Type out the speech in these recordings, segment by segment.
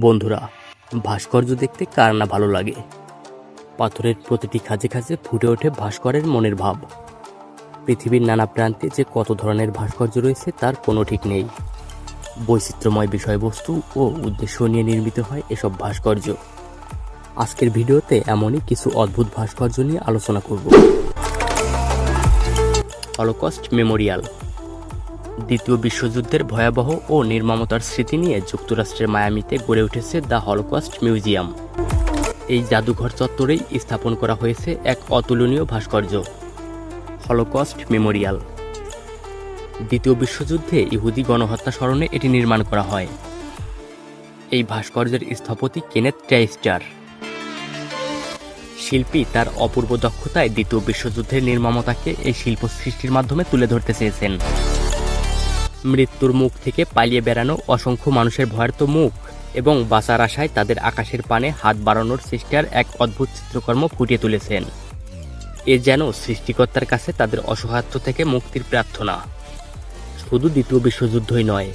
বন্ধুরা, ভাস্কর্য দেখতে কার না ভালো লাগে? পাথরের প্রতিটি খাঁজে খাঁজে ফুটে ওঠে ভাস্করের মনের ভাব। পৃথিবীর নানা প্রান্তে যে কত ধরনের ভাস্কর্য রয়েছে তার কোনো ঠিক নেই। বৈচিত্র্যময় বিষয়বস্তু ও উদ্দেশ্য নিয়ে নির্মিত হয় এসব ভাস্কর্য। আজকের ভিডিওতে এমনই কিছু অদ্ভুত ভাস্কর্য নিয়ে আলোচনা করব। Holocaust memorial. দ্বিতীয় বিশ্বযুদ্ধের ভয়াবহ ও নির্মমতার স্মৃতি নিয়ে যুক্তরাষ্ট্রের মায়ামিতে গড়ে উঠেছে দ্য হলোকস্ট মিউজিয়াম। এই জাদুঘর চত্বরেই স্থাপন করা হয়েছে এক অতুলনীয় ভাস্কর্য হলোকস্ট মেমোরিয়াল। দ্বিতীয় বিশ্বযুদ্ধে ইহুদি গণহত্যা স্মরণে এটি নির্মাণ করা হয়। এই ভাস্কর্যের স্থপতি কেনেথ ট্রাইস্টার শিল্পী তার অপূর্ব দক্ষতায় দ্বিতীয় বিশ্বযুদ্ধের নির্মমতাকে এই শিল্প সৃষ্টির মাধ্যমে তুলে ধরতে চেয়েছেন। মৃত্যুর মুখ থেকে পালিয়ে বেড়ানো অসংখ্য মানুষের ভয়ার্ত মুখ। এবং বাঁচার আশায় তাদের আকাশের পানে হাত বাড়ানোর চেষ্টার এক অদ্ভুত চিত্রকর্ম ফুটিয়ে তুলেছেন। এ যেন সৃষ্টিকর্তার কাছে তাদের অসহায়ত্ব থেকে মুক্তির প্রার্থনা। শুধু দ্বিতীয় বিশ্বযুদ্ধই নয়।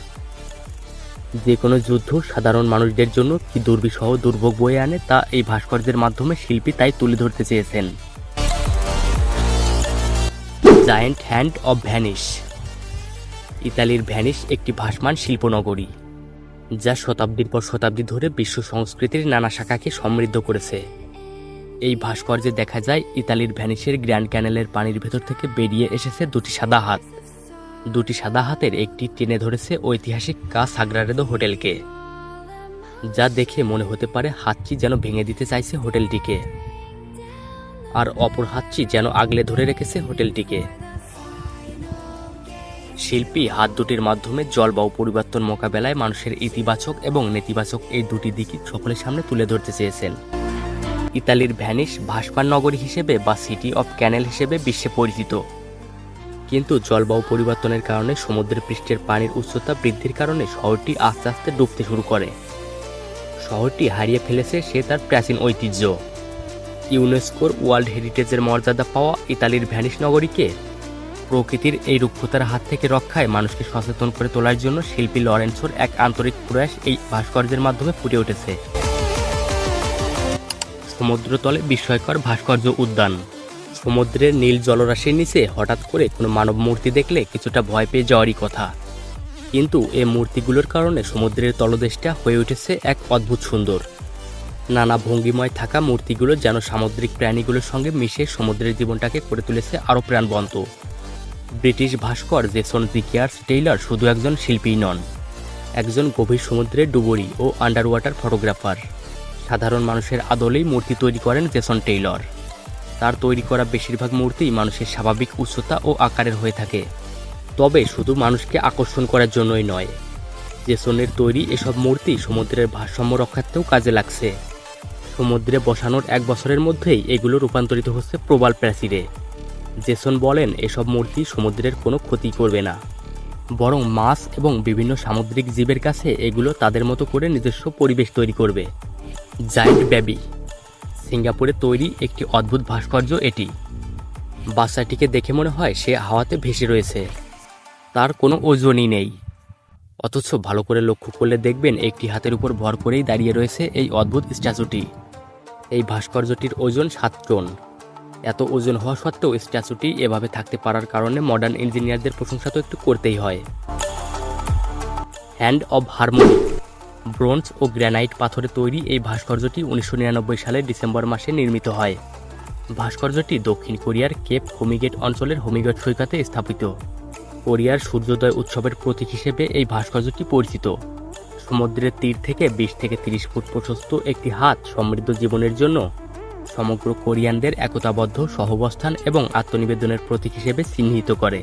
যে কোনো যুদ্ধ সাধারণ মানুষদের জন্য কি দুর্বিষহ, দুর্ভোগ বয়ে আনে, তা এই ভাস্কর্যের মাধ্যমে শিল্পী তাই তুলে ধরতে চেয়েছেন। জায়েন্ট হ্যান্ড অব ভ্যানিশ ইতালির ভ্যানিশ একটি ভাসমান শিল্পনগরী, যা শতাব্দীর পর শতাব্দী ধরে বিশ্ব সংস্কৃতির নানা শাখাকে সমৃদ্ধ করেছে। এই ভাস্কর্যে দেখা যায় ইতালির ভ্যানিশের গ্র্যান্ড ক্যানেলের পানির ভেতর থেকে বেরিয়ে এসেছে দুটি সাদা হাত। দুটি সাদা হাতের একটি টেনে ধরেছে ঐতিহাসিক কা সাগ্রারেদো হোটেলকে, যা দেখে মনে হতে পারে হাতটি যেন ভেঙে দিতে চাইছে হোটেলটিকে, আর অপর হাতটি যেন আগলে ধরে রেখেছে হোটেলটিকে। শিল্পী হাত দুটির মাধ্যমে জলবায়ু পরিবর্তন মোকাবেলায় মানুষের ইতিবাচক এবং নেতিবাচক এই দুটি দিকই সকলের সামনে তুলে ধরতে চেয়েছেন। ইতালির ভ্যানিশ ভাস্কর নগরী হিসেবে বা সিটি অফ ক্যানেল হিসেবে বিশ্বে পরিচিত। কিন্তু জলবায়ু পরিবর্তনের কারণে সমুদ্রের পৃষ্ঠের পানির উচ্চতা বৃদ্ধির কারণে শহরটি আস্তে আস্তে ডুবতে শুরু করে। শহরটি হারিয়ে ফেলেছে সে তার প্রাচীন ঐতিহ্য। ইউনেস্কোর ওয়ার্ল্ড হেরিটেজের মর্যাদা পাওয়া ইতালির ভ্যানিশ নগরীকে প্রকৃতির এই রুক্ষতার হাত থেকে রক্ষায় মানুষকে সচেতন করে তোলার জন্য শিল্পী লরেন্সোর এক আন্তরিক প্রয়াস এই ভাস্কর্যের মাধ্যমে ফুটে উঠেছে। সমুদ্রতলে বিস্ময়কর ভাস্কর্য উদ্যান। সমুদ্রের নীল জলরাশির নিচে হঠাৎ করে কোনো মানব মূর্তি দেখলে কিছুটা ভয় পেয়ে যাওয়ারই কথা। কিন্তু এই মূর্তিগুলোর কারণে সমুদ্রের তলদেশটা হয়ে উঠেছে এক অদ্ভুত সুন্দর। নানা ভঙ্গিময় থাকা মূর্তিগুলো যেন সামুদ্রিক প্রাণীগুলোর সঙ্গে মিশে সমুদ্রের জীবনটাকে করে তুলেছে আরও প্রাণবন্ত। ব্রিটিশ ভাস্কর জেসন জিকিয়ার্স টেইলর শুধু একজন শিল্পীই নন, একজন গভীর সমুদ্রের ডুবুরি ও আন্ডার ওয়াটার ফটোগ্রাফার সাধারণ মানুষের আদলেই মূর্তি তৈরি করেন জেসন টেইলর। তার তৈরি করা বেশিরভাগ মূর্তি মানুষের স্বাভাবিক উচ্চতা ও আকারের হয়ে থাকে। তবে শুধু মানুষকে আকর্ষণ করার জন্যই নয়, জেসনের তৈরি এসব মূর্তি সমুদ্রের ভারসাম্য রক্ষার্থেও কাজে লাগছে। সমুদ্রে বসানোর এক বছরের মধ্যেই এগুলো রূপান্তরিত হচ্ছে প্রবাল প্রাচীরে। জেসন বলেন, এসব মূর্তি সমুদ্রের কোনো ক্ষতি করবে না। বরং মাছ এবং বিভিন্ন সামুদ্রিক জীবের কাছে এগুলো তাদের মতো করে নিজস্ব পরিবেশ তৈরি করবে। জায়েন্ট ব্যাবি, সিঙ্গাপুরে তৈরি একটি অদ্ভুত ভাস্কর্য এটি। বাচ্চাটিকে দেখে মনে হয় সে হাওয়াতে ভেসে রয়েছে। তার কোনো ওজনই নেই। অথচ ভালো করে লক্ষ্য করলে দেখবেন একটি হাতের উপর ভর করেই দাঁড়িয়ে রয়েছে এই অদ্ভুত স্ট্যাচুটি। এই ভাস্কর্যটির ওজন সাত টন। এত ওজন হওয়া সত্ত্বেও স্ট্যাচুটি এভাবে থাকতে পারার কারণে মডার্ন ইঞ্জিনিয়ারদের প্রশংসা তো একটু করতেই হয়। হ্যান্ড অব হারমোনি ব্রোঞ্জ ও গ্র্যানাইট পাথরে তৈরি এই ভাস্কর্যটি উনিশশো নিরানব্বই সালের ডিসেম্বর মাসে নির্মিত হয়। ভাস্কর্যটি দক্ষিণ কোরিয়ার কেপ হোমিগেট অঞ্চলের হোমিগেট সৈকতে স্থাপিত। কোরিয়ার সূর্যোদয় উৎসবের প্রতীক হিসেবে এই ভাস্কর্যটি পরিচিত। সমুদ্রের তীর থেকে বিশ থেকে তিরিশ ফুট প্রশস্ত একটি হাত সমৃদ্ধ জীবনের জন্য সমগ্র কোরিয়ানদের একতাবদ্ধ সহবস্থান এবং আত্মনিবেদনের প্রতীক হিসেবে চিহ্নিত করে।